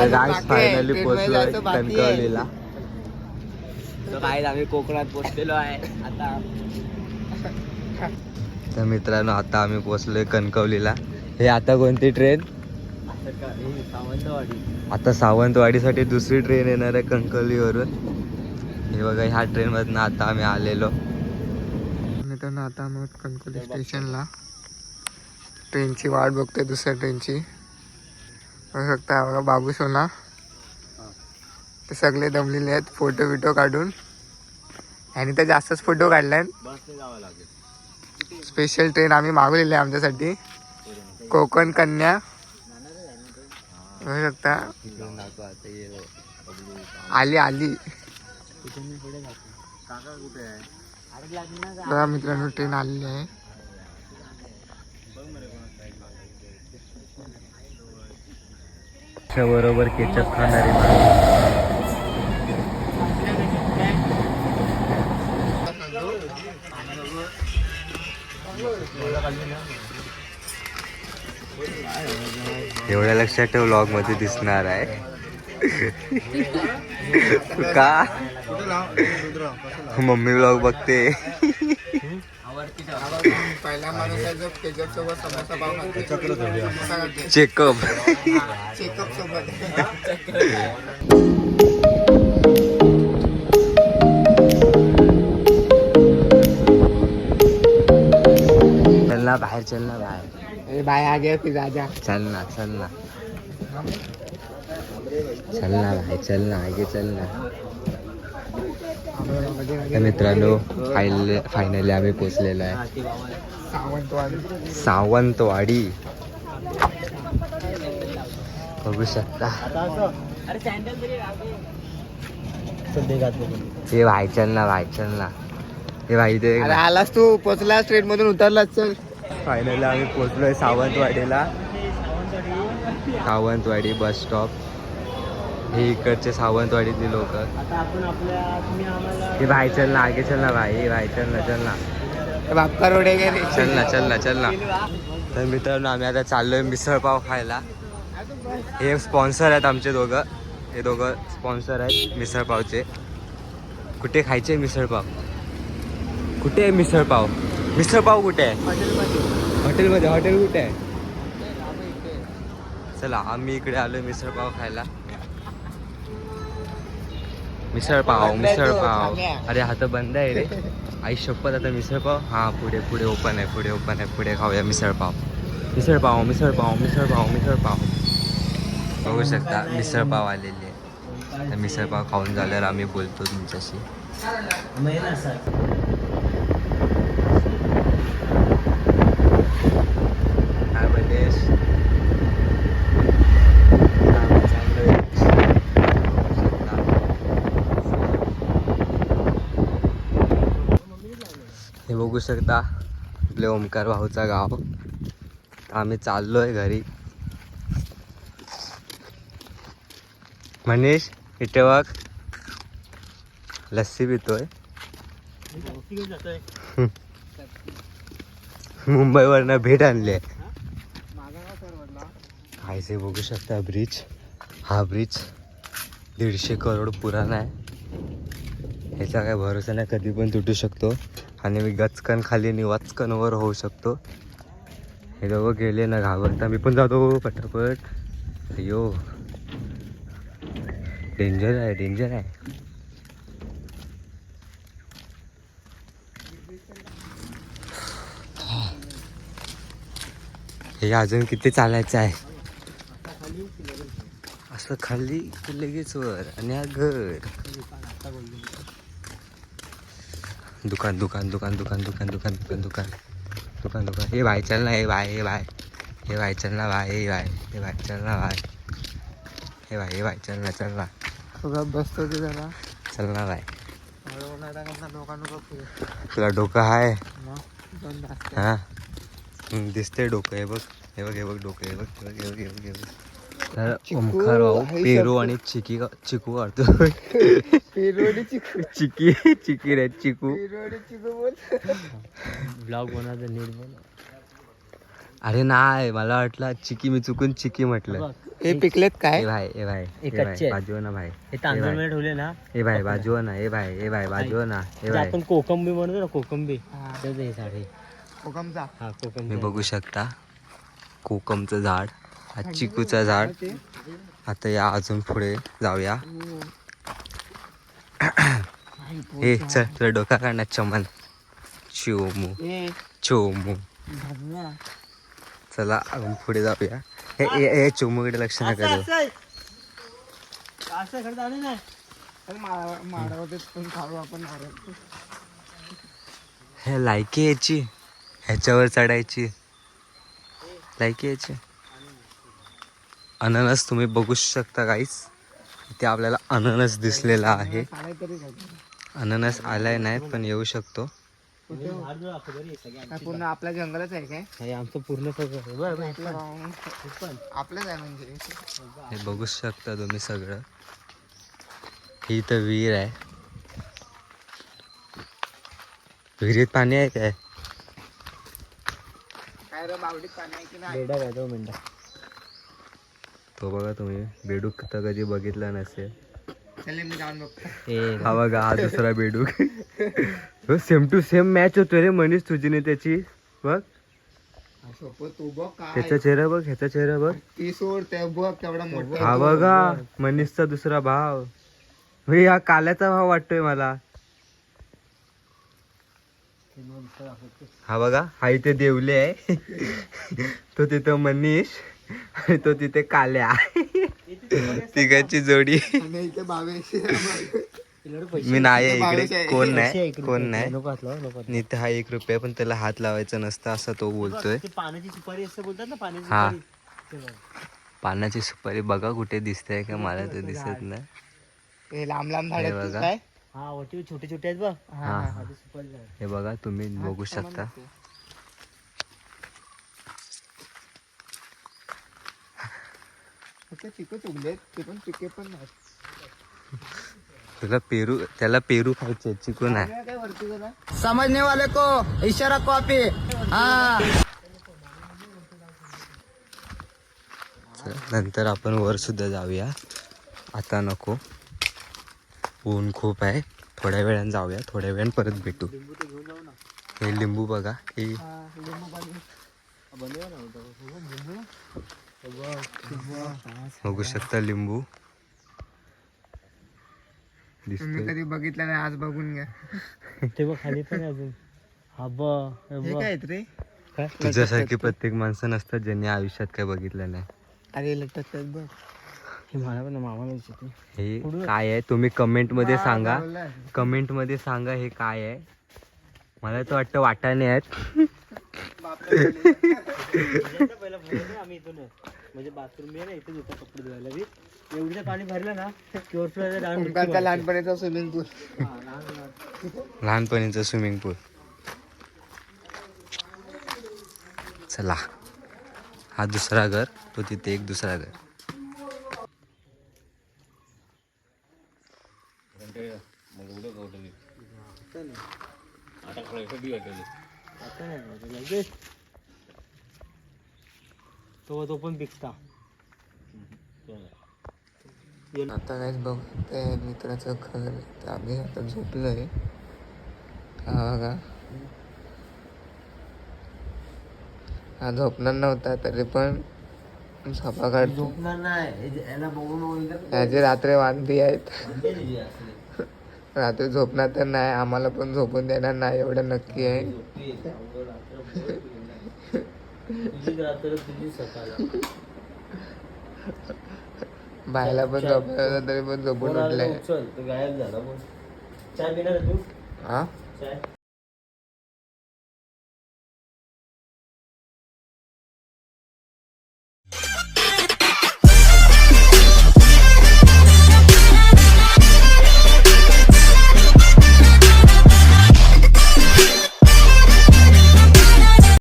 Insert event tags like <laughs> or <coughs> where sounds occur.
आहे. फायनली आहे. कणकवलीला. काय आम्ही कोकणात पोहोचलेलो आहे. आता तर मित्रांनो आता आम्ही पोहोचलोय कणकवलीला. हे आता कोणती ट्रेन आता सावंतवाडीसाठी दुसरी ट्रेन येणार आहे कणकवलीवरून. हे बघा ह्या ट्रेन मधनं आता आम्ही आलेलो. मित्रांनो आता आम्ही कणकोली स्टेशनला ट्रेनची वाट बघतोय दुसऱ्या ट्रेनची बघू शकता बघा बाबू सोना. ते सगळे दमलेले आहेत फोटो बिटो काढून. आणि तर जास्तच फोटो काढलाय स्पेशल ट्रेन आम्ही मागवलेली आहे आमच्यासाठी. कोकण कन्या. बघू शकता. आली आली. मित्रांनो ट्रेन आलेली आहे. बरोबर केचप खाणारे एवढ्या लक्षात ठेव व्लॉगमध्ये दिसणार आहे. का? मम्मी व्लॉग बघते. पहिला माणूस आहे जो त्याच्यासोबत समोसा पाव चेकअप. चलना बाहर चलना बाहर. ए भाई आ गया फिर राजा. चलना चलना. चलना भाई चलना आगे चलना. तर मित्रांनो फायनली फायनली आम्ही पोचलेलो आहे. सावंतवाडी. सावंतवाडी. बघू शकता. हे भाई चल ना भाई चल ना. हे भाई ते अरे आलास तू पोचलास ट्रेन मधून उतरलास चल. फायनली आम्ही पोचलोय सावंतवाडीला. सावंतवाडी बस स्टॉप हे इकडचे सावंतवाडीतले लोक. हे भाई चल ना आगे चल ना भाई भाई चल ना चल ना. बापका रोड आहे चल ना चल ना चल ना. तर मित्रांनो आम्ही आता चाललोय मिसळपाव खायला. हे स्पॉन्सर आहेत आमचे दोघं. हे दोघं स्पॉन्सर आहेत मिसळपावचे कुठे खायचे मिसळपाव कुठे आहे मिसळपाव मिसळपाव कुठे आहे? हॉटेलमध्ये. हॉटेल कुठे आहे? चला आम्ही इकडे आलोय मिसळपाव खायला. मिसळपाव मिसळपाव अरे हा तर बंद आहे रे. आई शपथ आता मिसळपाव हा पुढे पुढे ओपन आहे पुढे ओपन आहे पुढे खाऊया मिसळपाव मिसळपाव मिसळपाव मिसळपाव मिसळपाव बघू शकता मिसळपाव आलेली आहे. तर मिसळपाव खाऊन झाल्यावर आम्ही बोलतो तुमच्याशी. हे बघू शकता आपले ओमकार भाऊचा गाव. आम्ही चाललो आहे घरी. मनीष इथे बघ. लस्सी पितोय. <laughs> मुंबईवरनं भेट आणली आहे. काय बघू शकता ब्रिज हा ब्रिज दीडशे करोड पुराण आहे. ह्याचा काय भरोसा नाही कधी पण तुटू शकतो. आणि मी गचकन खाली आणि वाचकनवर होऊ शकतो. हे दोघं गेले ना घाबरता. मी पण जातो पटापट. अयो डेंजर आहे डेंजर आहे. हे अजून किती चालायचं आहे? असं खाली लगेच वर आणि हा घर. दुकान दुकान दुकान दुकान दुकान दुकान दुकान दुकान. दुकान दुकान. हे भाई चल ना हे भाई हे भाई. हे भाई चल ना भाई हे भाई. हे भाई चल ना भाई. हे भाई हे भाई चल ना चल ना. बसतो ते जरा. चल ना भाई. तुला डोकं आहे. हा? दिसते डोकं. हे बघ हे बघ हे बघ डोकं. हे बघ हे बघ हे बघ हे बघ हे बघ. तर ओमकार पेरू. आणि चिकी चिकू काढतो पिरोडी चिकू चिकी चिकी रे चिकू पिरोडी चिकू बोल ब्लॉग बनवायचं नीट बोल अरे नाही मला वाटलं चिकी मी चुकून चिकी म्हटलं हे पिकलेत काय ए भाई ए भाई हे ए. बाजू ना भाई हे तांदूळमध्ये ठेवले ना ए भाई बाजू ना ए भाई ए भाई बाजू ना ए भाई आपण कोकंबी म्हणतो ना कोकंबी हा. कोकमचा हा मी कोकंबी बघू शकता कोकमचं झाड हा चिकूचं झाड. आता या अजून पुढे जाऊया. <coughs> हे चल तुला डोका काढणार चमन. चोमू चोमू चला आपण पुढे जाऊया. हे चोमूकडे लक्ष नका देऊ. हे लायकी याची. ह्याच्यावर चढायची. लायकी याची. अननस तुम्ही बघू शकता काहीच इथे आपल्याला अननस दिसलेला आहे. अननस आलाय नाही पण येऊ शकतो. पूर्ण आपल्या जंगलच आहे काय? हे आमचं पूर्ण. आपलंच आहे म्हणजे. हे बघू शकता तुम्ही सगळं. ही तर विहीर आहे. विहिरीत पाणी आहे काय? काय रे बावडीत पाणी आहे की नाही? तो बघा तुम्ही. बेडूक तर कधी बघितला नसेल. हा बघा हा दुसरा बेडूक. सेम टू सेम मॅच होतोय रे मनीष तुझीने त्याची. बघ. त्याचा चेहरा बघ ह्याचा चेहरा बघ. हा बघा मनीषचा दुसरा भाव. हा काल्याचा भाव वाटतोय मला. हा बघा हा इथे देवले आहे. <laughs> तो तिथं मनीष. तो तिथे काल्या. तिघांची जोडी. आणि इथे बावीस मी नाही इकडे. आहे. कोण नाही. कोण नाही. इथे हा एक रुपया पण त्याला हात लावायचा नसता असं तो बोलतोय. पाण्याची सुपारी असं बोलतात ना पाण्याची हा. पानाची सुपारी बघा कुठे दिसते का मला तर दिसत नाही. हे लांब लांब हे बघा. हा छोटे छोटे आहेत बघ. हा. हा. हे बघा तुम्ही बघू शकता. फक्त चिकच उगलेत ते पण पिके पण नाही तुला पेरू त्याला पेरू खायचे चिकू नाही. काय वरती जरा? समजने वाले को इशारा कॉपी. हा. नंतर आपण वर सुद्धा जाऊया. आता नको. ऊन खूप आहे. थोड्या वेळानं जाऊया. थोड्या वेळानं परत भेटू. हे लिंबू बघा. हे बघू शकता लिंबू. तुम्ही दिसतोय कधी बघितलं नाही आज बघून घ्या. ते बघ खाली पण अजून. हा हे हे. काय रे? तुझ्यासारखी प्रत्येक माणसं नसतात ज्यांनी आयुष्यात काय बघितलं नाही. अरे लटकतात बघ. हे हे काय आहे? तुम्ही कमेंटमध्ये सांगा. कमेंटमध्ये सांगा हे काय आहे. मला तर वाटतं वाटाणे आहेत. पहिला भरलं आम्ही इथून म्हणजे बाथरूम आहे ना इथेच होतं कपडे धुवायला बी एवढं पाणी भरलं ना ओव्हरफ्लो लहानपणीचा स्विमिंग पूल. लहानपणीचं स्विमिंग पूल चला. हा दुसरा घर तो तिथे एक दुसरा घर. आता तो तो पण पिकता. आता काहीच बघ ते मित्राचं घर ते आम्ही आता झोपलोय. हा बघा. हा झोपणार नव्हता तरी पण झोपा काढतो. झोपणार नाही याला बघून बघून याची रात्री वांदी आहेत. रात्री झोपणार तर नाही आम्हाला पण झोपून देणार नाही एवढं नक्की आहे. बायला पण झोपायला तरी पण झोपून उठलंय हा?